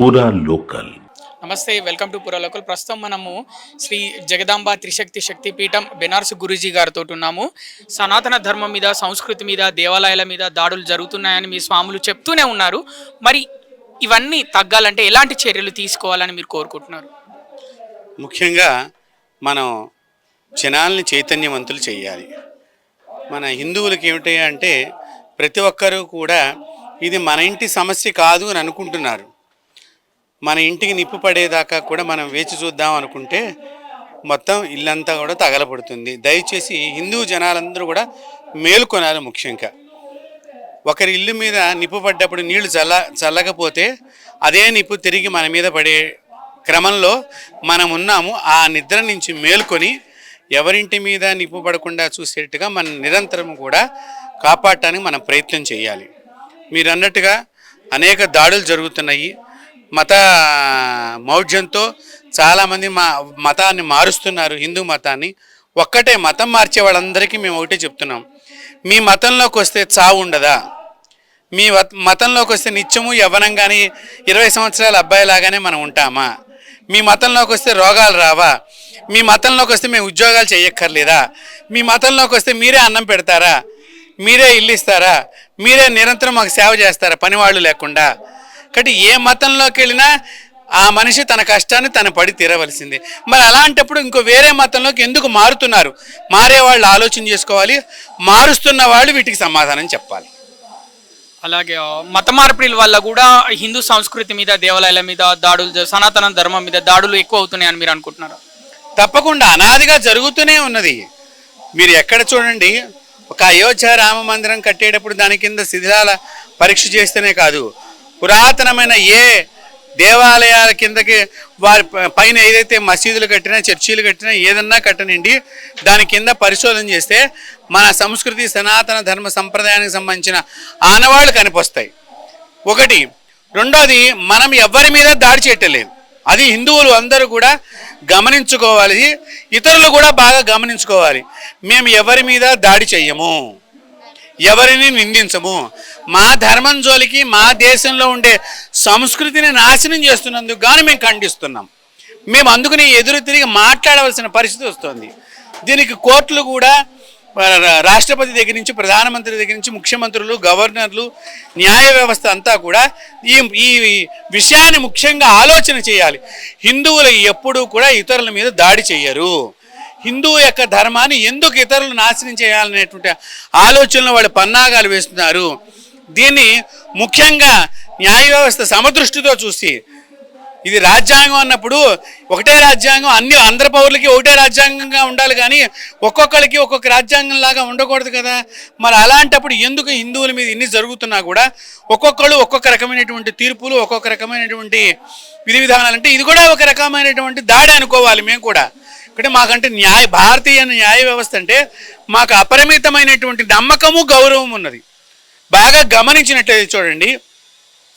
పూరా లోకల్ నమస్తే welcome to పురలోకల్ ప్రస్తుతం మనము శ్రీ జగదాంబ త్రిశక్తి శక్తి పీఠం బెనారస్ గురూజీ గారితో ఉన్నాము. సనాతన ధర్మం మీద సంస్కృతి మీద దేవాలయాల మీద దాడులు జరుగుతున్నాయని మీ స్వాములు చెప్తూనే ఉన్నారు. మరి ఇవన్నీ తగ్గాలంటే ఎలాంటి చర్యలు తీసుకోవాలని మీరు కోరుకుంటున్నారు? ముఖ్యంగా మనం జనాల్ని చైతన్యవంతులు చేయాలి. మన హిందువులకి ఏమిటి అంటే ప్రతి ఒక్కరూ కూడా ఇది మన ఇంటి సమస్య కాదు అని అనుకుంటున్నారు. మన ఇంటికి నిప్పు పడేదాకా కూడా మనం వేచి చూద్దాం అనుకుంటే మొత్తం ఇల్లంతా కూడా తగలబడుతుంది. దయచేసి హిందూ జనాలందరూ కూడా మేలుకొనాలి ముఖ్యంగా ఒకరి ఇల్లు మీద నిప్పు పడ్డప్పుడు నీళ్ళు చల్ల చల్లకపోతే అదే నిప్పు తిరిగి మన మీద పడే క్రమంలో మనం ఉన్నాము. ఆ నిద్ర నుంచి మేల్కొని ఎవరింటి మీద నిప్పు పడకుండా చూసేట్టుగా మనం నిరంతరం కూడా కాపాడటానికి మనం ప్రయత్నం చేయాలి. మీరు అన్నట్టుగా అనేక దాడులు జరుగుతున్నాయి. మత మౌఢ్యంతో చాలామంది మా మతాన్ని మారుస్తున్నారు హిందూ మతాన్ని. ఒక్కటే మతం మార్చే వాళ్ళందరికీ మేము ఒకటే చెప్తున్నాం. మీ మతంలోకి వస్తే చావు ఉండదా? మీ మతంలోకి వస్తే నిత్యము యవ్వనంగానే ఇరవై సంవత్సరాల అబ్బాయిలాగానే మనం ఉంటామా? మీ మతంలోకి వస్తే రోగాలు రావా? మీ మతంలోకి వస్తే మేము ఉద్యోగాలు చేయక్కర్లేదా? మీ మతంలోకి వస్తే మీరే అన్నం పెడతారా? మీరే ఇల్లు ఇస్తారా? మీరే నిరంతరం మాకు సేవ చేస్తారా? పనివాళ్ళు లేకుండా? కాబట్టి ఏ మతంలోకి వెళ్ళినా ఆ మనిషి తన కష్టాన్ని తన పడి తీరవలసిందే. మరి అలాంటప్పుడు ఇంకో వేరే మతంలోకి ఎందుకు మారుతున్నారు? మారే వాళ్ళు ఆలోచన చేసుకోవాలి మారుస్తున్న వాళ్ళు వీటికి సమాధానం చెప్పాలి. అలాగే మత మార్పిడిల వల్ల కూడా హిందూ సంస్కృతి మీద దేవాలయాల మీద దాడులు సనాతన ధర్మం మీద దాడులు ఎక్కువ అవుతున్నాయని మీరు అనుకుంటున్నారు? తప్పకుండా అనాదిగా జరుగుతూనే ఉన్నది. మీరు ఎక్కడ చూడండి ఒక అయోధ్య రామ మందిరం కట్టేటప్పుడు దాని కింద శిథిలాల పరీక్ష చేస్తేనే కాదు పురాతనమైన ఏ దేవాలయాల కిందకి వారి పైన ఏదైతే మసీదులు కట్టినా చర్చీలు కట్టినా ఏదన్నా కట్టనండి దాని కింద పరిశోధన చేస్తే మన సంస్కృతి సనాతన ధర్మ సంప్రదాయానికి సంబంధించిన ఆనవాళ్ళు కనిపిస్తాయి. ఒకటి. రెండోది మనం ఎవరి మీద దాడి చేయటలేదు. అది హిందువులు అందరూ కూడా గమనించుకోవాలి. ఇతరులు కూడా బాగా గమనించుకోవాలి. మేము ఎవరి మీద దాడి చెయ్యము? ఎవరిని నిందించము? మా ధర్మం జోలికి మా దేశంలో ఉండే సంస్కృతిని నాశనం చేస్తున్నందుకు గాను మేము ఖండిస్తున్నాం. మేము అందుకని ఎదురు తిరిగి మాట్లాడవలసిన పరిస్థితి వస్తుంది. దీనికి కోర్టులు కూడా రాష్ట్రపతి దగ్గర నుంచి ప్రధానమంత్రి దగ్గర నుంచి ముఖ్యమంత్రులు గవర్నర్లు న్యాయ వ్యవస్థ అంతా కూడా ఈ ఈ విషయాన్ని ముఖ్యంగా ఆలోచన చేయాలి. హిందువులు ఎప్పుడూ కూడా ఇతరుల మీద దాడి చేయరు హిందువు యొక్క ధర్మాన్ని ఎందుకు ఇతరులు నాశనం చేయాలనేటువంటి ఆలోచనలు వాళ్ళు పన్నాగాలు వేస్తున్నారు. దీన్ని ముఖ్యంగా న్యాయ వ్యవస్థ సమదృష్టితో చూసి ఇది రాజ్యాంగం అన్నప్పుడు ఒకటే రాజ్యాంగం అన్ని అందరి పౌరులకి ఒకటే రాజ్యాంగంగా ఉండాలి కానీ ఒక్కొక్కరికి ఒక్కొక్క రాజ్యాంగం లాగా ఉండకూడదు కదా. మరి అలాంటప్పుడు ఎందుకు హిందువుల మీద ఇన్ని జరుగుతున్నా కూడా ఒక్కొక్కళ్ళు ఒక్కొక్క రకమైనటువంటి తీర్పులు ఒక్కొక్క రకమైనటువంటి విధి విధానాలు అంటే ఇది కూడా ఒక రకమైనటువంటి దాడి అనుకోవాలి మేము కూడా. అంటే మాకంటే న్యాయ భారతీయ న్యాయ వ్యవస్థ అంటే మాకు అపరిమితమైనటువంటి నమ్మకము గౌరవం ఉన్నది. బాగా గమనించినట్లయితే చూడండి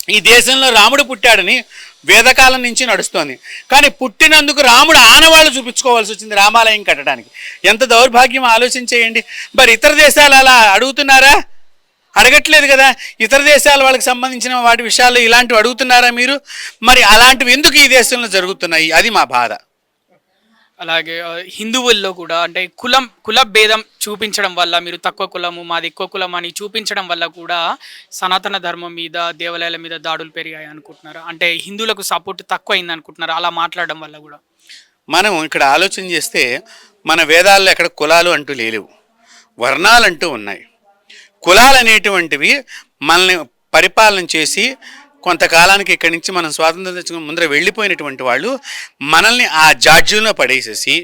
ఈ దేశంలో రాముడు పుట్టాడని వేదకాలం నుంచి నడుస్తోంది. కానీ పుట్టినందుకు రాముడు ఆనవాళ్ళు చూపించుకోవాల్సి వచ్చింది రామాలయం కట్టడానికి. ఎంత దౌర్భాగ్యం ఆలోచించేయండి. మరి ఇతర దేశాలు అలా అడుగుతున్నారా? అడగట్లేదు కదా. ఇతర దేశాల వాళ్ళకి సంబంధించిన వాటి విషయాల్లో ఇలాంటివి అడుగుతున్నారా మీరు? మరి అలాంటివి ఎందుకు ఈ దేశంలో జరుగుతున్నాయి? అది మా బాధ. అలాగే ఆ, హిందువుల్లో కూడా అంటే కులం కుల భేదం చూపించడం వల్ల మీరు తక్కువ కులము మాది ఎక్కువ కులం అని చూపించడం వల్ల కూడా సనాతన ధర్మం మీద దేవాలయాల మీద దాడులు పెరిగాయి అనుకుంటున్నారు? అంటే హిందువులకు సపోర్ట్ తక్కువ అయింది అనుకుంటున్నారు? అలా మాట్లాడడం వల్ల కూడా. మనం ఇక్కడ ఆలోచన చేస్తే మన వేదాల్లో ఎక్కడ కులాలు అంటూ లేవు వర్ణాలు అంటూ ఉన్నాయి. కులాలు అనేటువంటివి మనల్ని పరిపాలన చేసి కొంతకాలానికి ఇక్కడి నుంచి మనం స్వాతంత్రం తెచ్చుకుని ముందర వెళ్ళిపోయినటువంటి వాళ్ళు మనల్ని ఆ జాడ్యంలో పడేసేసి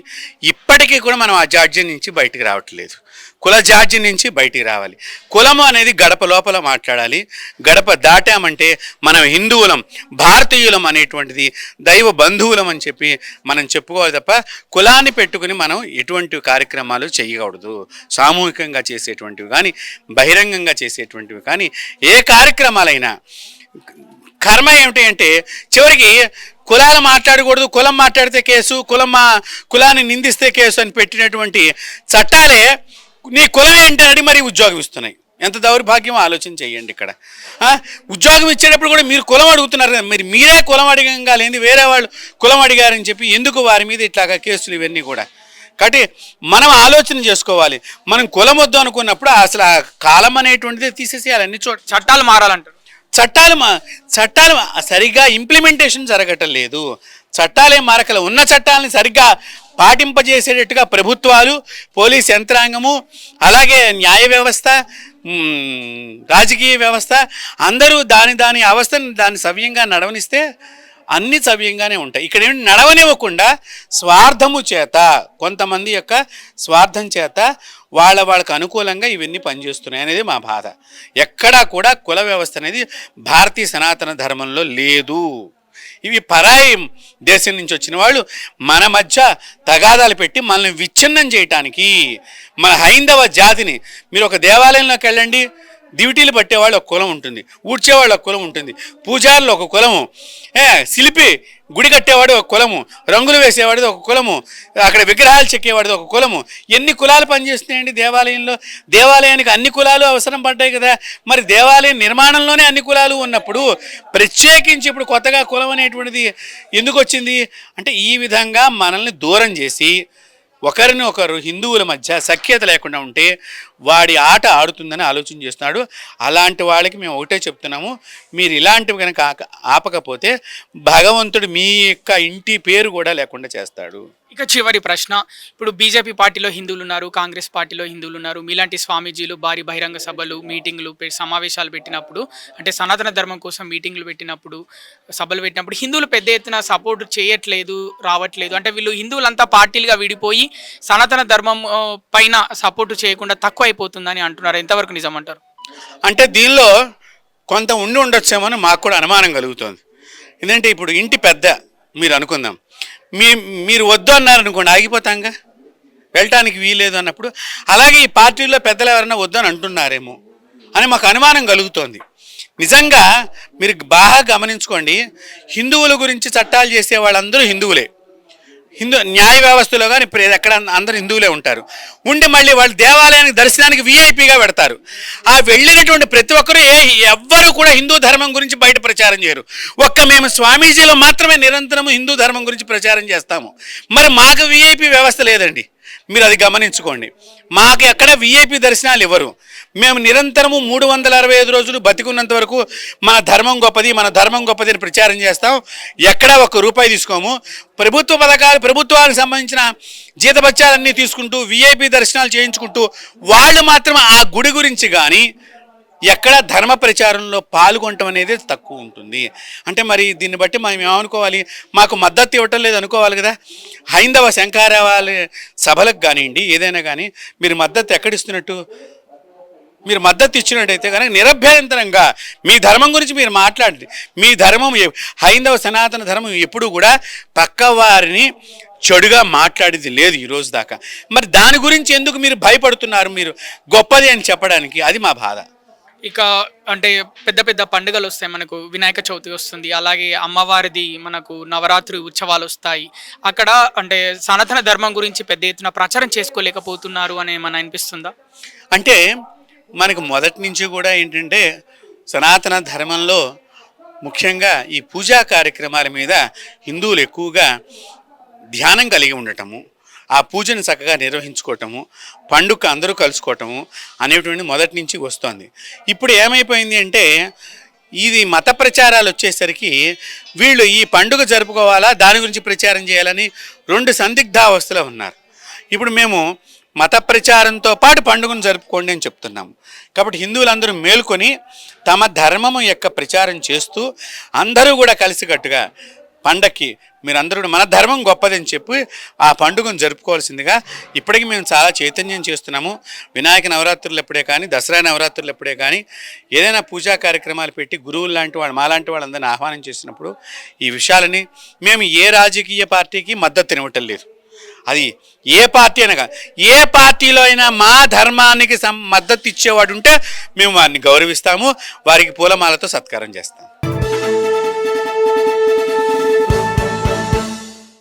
ఇప్పటికీ కూడా మనం ఆ జాడ్యం నుంచి బయటికి రావట్లేదు. కుల జాడ్యం నుంచి బయటికి రావాలి. కులము అనేది గడప లోపల మాట్లాడాలి. గడప దాటామంటే మనం హిందువులం భారతీయులం అనేటువంటిది దైవ బంధువులం అని చెప్పి మనం చెప్పుకోవాలి తప్ప కులాన్ని పెట్టుకుని మనం ఎటువంటి కార్యక్రమాలు చేయకూడదు. సామూహికంగా చేసేటువంటివి కానీ బహిరంగంగా చేసేటువంటివి కానీ ఏ కార్యక్రమాలైనా ధర్మ ఏమిటి అంటే చివరికి కులాలు మాట్లాడకూడదు కులం మాట్లాడితే కేసు కులం మా కులాన్ని నిందిస్తే కేసు అని పెట్టినటువంటి చట్టాలే నీ కులం ఏంటి అని మరి ఉద్యోగం ఇస్తున్నాయి. ఎంత దౌర్భాగ్యం ఆలోచన చేయండి ఇక్కడ. ఉద్యోగం ఇచ్చేటప్పుడు కూడా మీరు కులం అడుగుతున్నారు కదా మరి మీరే కులం అడగంగా లేని వేరే వాళ్ళు కులం అడిగారని చెప్పి ఎందుకు వారి మీద ఇట్లాగా కేసులు ఇవన్నీ కూడా? కాబట్టి మనం ఆలోచన చేసుకోవాలి. మనం కులం వద్దు అనుకున్నప్పుడు అసలు ఆ కాలం అనేటువంటిది తీసేసేయాలి. అన్ని చోట్ల చట్టాలు మారాలంటారు. చట్టాలు మా- చట్టాలు సరిగ్గా ఇంప్లిమెంటేషన్ జరగటం లేదు. చట్టాలే మారకలు. ఉన్న చట్టాలని సరిగ్గా పాటింపజేసేటట్టుగా ప్రభుత్వాలు పోలీస్ యంత్రాంగము అలాగే న్యాయ వ్యవస్థ రాజకీయ వ్యవస్థ అందరూ దాని దాని అవస్థను దాన్ని సవ్యంగా నడవనిస్తే అన్ని సవ్యంగానే ఉంటాయి. ఇక్కడ ఏమి నడవనివ్వకుండా స్వార్థము చేత కొంతమంది యొక్క స్వార్థం చేత వాళ్ళ వాళ్ళకు అనుకూలంగా ఇవన్నీ పనిచేస్తున్నాయి అనేది మా బాధ. ఎక్కడా కూడా కుల వ్యవస్థ అనేది భారతీయ సనాతన ధర్మంలో లేదు. ఇవి పరాయి దేశం నుంచి వచ్చిన వాళ్ళు మన మధ్య తగాదాలు పెట్టి మనల్ని విచ్ఛిన్నం చేయటానికి మన హైందవ జాతిని మీరు ఒక దేవాలయంలోకి వెళ్ళండి దివిటీలు పట్టేవాళ్ళు ఒక కులం ఉంటుంది ఊడ్చేవాళ్ళు ఒక కులం ఉంటుంది పూజారులు ఒక కులము ఏ శిల్పి గుడి కట్టేవాడు ఒక కులము రంగులు వేసేవాడిది ఒక కులము అక్కడ విగ్రహాలు చెక్కేవాడిది ఒక కులము. ఎన్ని కులాలు పనిచేస్తున్నాయండి దేవాలయంలో? దేవాలయానికి అన్ని కులాలు అవసరం పడ్డాయి కదా. మరి దేవాలయం నిర్మాణంలోనే అన్ని కులాలు ఉన్నప్పుడు ప్రత్యేకించి ఇప్పుడు కొత్తగా కులం అనేటువంటిది ఎందుకు వచ్చింది? అంటే ఈ విధంగా మనల్ని దూరం చేసి ఒకరిని ఒకరు హిందువుల మధ్య సఖ్యత లేకుండా ఉంటే వాడి ఆట ఆడుతుందని ఆలోచన చేస్తున్నాడు. అలాంటి వాళ్ళకి మేము ఒకటే చెప్తున్నాము. మీరు ఇలాంటివి కనుక ఆక- ఆపకపోతే భగవంతుడు మీ యొక్క ఇంటి పేరు కూడా లేకుండా చేస్తాడు. ఇక చివరి ప్రశ్న. ఇప్పుడు బీజేపీ పార్టీలో హిందువులు ఉన్నారు కాంగ్రెస్ పార్టీలో హిందువులు ఉన్నారు. మీలాంటి స్వామీజీలు భారీ బహిరంగ సభలు మీటింగ్లు సమావేశాలు పెట్టినప్పుడు అంటే సనాతన ధర్మం కోసం మీటింగ్లు పెట్టినప్పుడు సభలు పెట్టినప్పుడు హిందువులు పెద్ద ఎత్తున సపోర్ట్ చేయట్లేదు రావట్లేదు. అంటే వీళ్ళు హిందువులంతా పార్టీలుగా విడిపోయి సనాతన ధర్మం పైన సపోర్ట్ చేయకుండా తక్కువ అయిపోతుందని అంటున్నారు. ఎంతవరకు నిజం అంటారు అంటే దీనిలో కొంత ఉండి ఉండొచ్చేమో అని మాకు కూడా అనుమానం కలుగుతుంది. ఎందుకంటే ఇప్పుడు ఇంటి పెద్ద మీరు అనుకుందాం. మీ మీరు వద్దు అన్నారనుకోండి ఆగిపోతాంగా? వెళ్ళటానికి వీలేదు అన్నప్పుడు అలాగే ఈ పార్టీలో పెద్దలు ఎవరైనా వద్దు అని అంటున్నారేమో అని మాకు అనుమానం కలుగుతోంది. నిజంగా మీరు బాగా గమనించుకోండి హిందువుల గురించి చట్టాలు చేసే వాళ్ళందరూ హిందువులే. హిందూ న్యాయ వ్యవస్థలో కానీ ఎక్కడ అందరూ హిందువులే ఉంటారు. ఉండి మళ్ళీ వాళ్ళు దేవాలయానికి దర్శనానికి వీఐపీగా పెడతారు. ఆ వెళ్ళినటువంటి ప్రతి ఒక్కరూ ఏ ఎవ్వరూ కూడా హిందూ ధర్మం గురించి బయట ప్రచారం చేయరు. ఒక్క మేము స్వామీజీలో మాత్రమే నిరంతరము హిందూ ధర్మం గురించి ప్రచారం చేస్తాము. మరి మాకు వీఐపీ వ్యవస్థ లేదండి. మీరు అది గమనించుకోండి. మాకు ఎక్కడ విఐపి దర్శనాలు ఇవ్వరు. మేము నిరంతరము మూడు వందల అరవై ఐదు రోజులు బతికున్నంత వరకు మన ధర్మం గొప్పది మన ధర్మం గొప్పది అని ప్రచారం చేస్తాం. ఎక్కడా ఒక్క రూపాయి తీసుకోము. ప్రభుత్వ పథకాలు ప్రభుత్వానికి సంబంధించిన జీతభత్యాలన్నీ తీసుకుంటూ విఐపి దర్శనాలు చేయించుకుంటూ వాళ్ళు మాత్రం ఆ గుడి గురించి కానీ ఎక్కడ ధర్మ ప్రచారంలో పాల్గొనటం అనేది తక్కువ ఉంటుంది. అంటే మరి దీన్ని బట్టి మనం ఏమనుకోవాలి? మాకు మద్దతు ఇవ్వటం లేదు అనుకోవాలి కదా? హైందవ శంకారావాల సభలకు కానివ్వండి ఏదైనా కానీ మీరు మద్దతు ఎక్కడిస్తున్నట్టు? మీరు మద్దతు ఇచ్చినట్టయితే కనుక నిరభ్యంతరంగా మీ ధర్మం గురించి మీరు మాట్లాడండి. మీ ధర్మం హైందవ సనాతన ధర్మం ఎప్పుడూ కూడా పక్కవారిని చెడుగా మాట్లాడేది లేదు ఈరోజు దాకా. మరి దాని గురించి ఎందుకు మీరు భయపడుతున్నారు మీరు? గొప్పది అని చెప్పడానికి అది మా బాధ. ఇక అంటే పెద్ద పెద్ద పండుగలు వస్తాయి. మనకు వినాయక చవితి వస్తుంది. అలాగే అమ్మవారిది మనకు నవరాత్రి ఉత్సవాలు వస్తాయి. అక్కడ అంటే సనాతన ధర్మం గురించి పెద్ద ఎత్తున ప్రచారం చేసుకోలేకపోతున్నారు అని ఏమన్నా అనిపిస్తుందా? అంటే మనకు మొదటి నుంచి కూడా ఏంటంటే సనాతన ధర్మంలో ముఖ్యంగా ఈ పూజా కార్యక్రమాల మీద హిందువులు ఎక్కువగా ధ్యానం కలిగి ఉండటము ఆ పూజను చక్కగా నిర్వహించుకోవటము పండుగ అందరూ కలుసుకోవటము అనేటువంటి మొదటి నుంచి వస్తోంది. ఇప్పుడు ఏమైపోయింది అంటే ఇది మత ప్రచారాలు వచ్చేసరికి వీళ్ళు ఈ పండుగ జరుపుకోవాలా దాని గురించి ప్రచారం చేయాలని రెండు సందిగ్ధావస్థలో ఉన్నారు. ఇప్పుడు మేము మత ప్రచారంతో పాటు పండుగను జరుపుకోండి అని చెప్తున్నాము కాబట్టి హిందువులందరూ మేల్కొని తమ ధర్మము యొక్క ప్రచారం చేస్తూ అందరూ కూడా కలిసికట్టుగా పండక్కి మీరందరూ మన ధర్మం గొప్పదని చెప్పి ఆ పండుగను జరుపుకోవాల్సిందిగా ఇప్పటికి మేము చాలా చైతన్యం చేస్తున్నాము. వినాయక నవరాత్రులు ఎప్పుడే కానీ దసరా నవరాత్రులు ఎప్పుడే కానీ ఏదైనా పూజా కార్యక్రమాలు పెట్టి గురువులు లాంటి వాళ్ళు మాలాంటి వాళ్ళందరినీ ఆహ్వానం చేసినప్పుడు ఈ విషయాలని మేము ఏ రాజకీయ పార్టీకి మద్దతు ఇవ్వటం లేదు. అది ఏ పార్టీ అనగా ఏ పార్టీలో అయినా మా ధర్మానికి సం మద్దతు ఇచ్చేవాడు ఉంటే మేము వారిని గౌరవిస్తాము వారికి పూలమాలతో సత్కారం చేస్తాం.